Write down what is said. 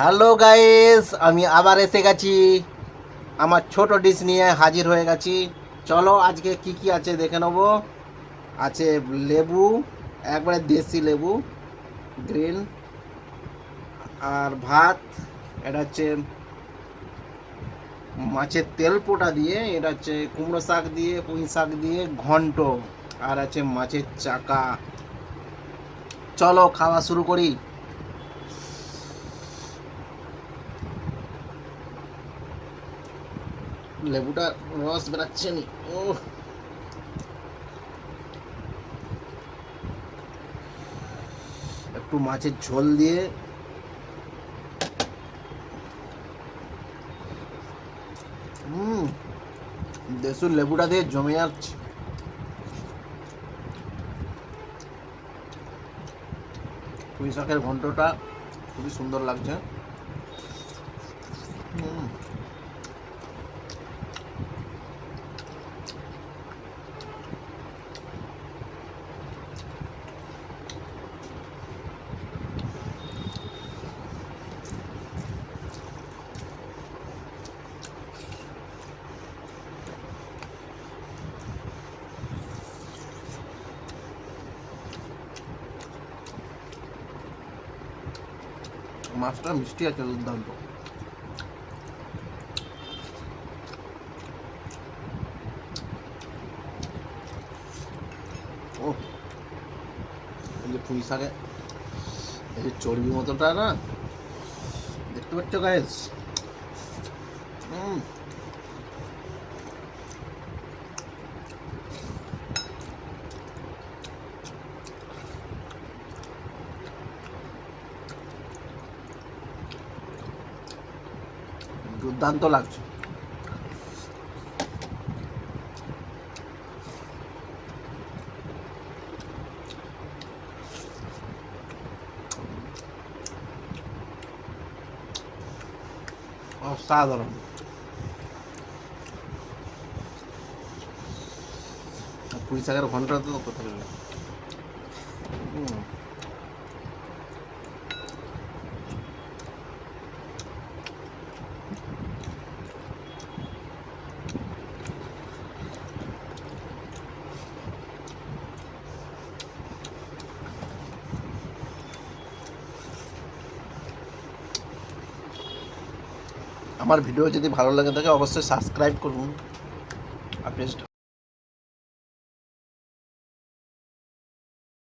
Hello guys আমি আবার এসে গেছি। আমার ছোট ডিশ নিয়ে হাজির হয়ে গেছি। চলো, আজকে কি কি আছে দেখে নেব। আছে লেবু, একবারে দেশি লেবু গ্রিন আর ভাত, এটা হচ্ছে মাছের তেল পোটা দিয়ে, এটা হচ্ছে কুমড়ো শাক দিয়ে, পুঁই শাক দিয়ে ঘন্ট, আর আছে মাছের চাকা। চলো, খাওয়া শুরু করি। লেবুটা রস বেরাচ্ছে নি। ও একটু মাছের ঝোল দিয়ে হুম দেশুর লেবুটা দিয়ে জমে যাচ্ছে। পুঁই শাকের ঘন্টটা খুবই সুন্দর লাগছে। হুম মাছটা মিষ্টি আছে, দুর্দান্ত। ও পুঁই শাকে, এই যে চর্বি মতোটা না, দেখতে পাচ্ছ গায়েস হুম। দুর্দান্ত লাগছে। অসাধারণ। পুঁই শাকের ঘণ্টা তো কোথায় আমার ভিডিও যদি ভালো লাগে থাকে অবশ্যই সাবস্ক্রাইব করুন। পেজটা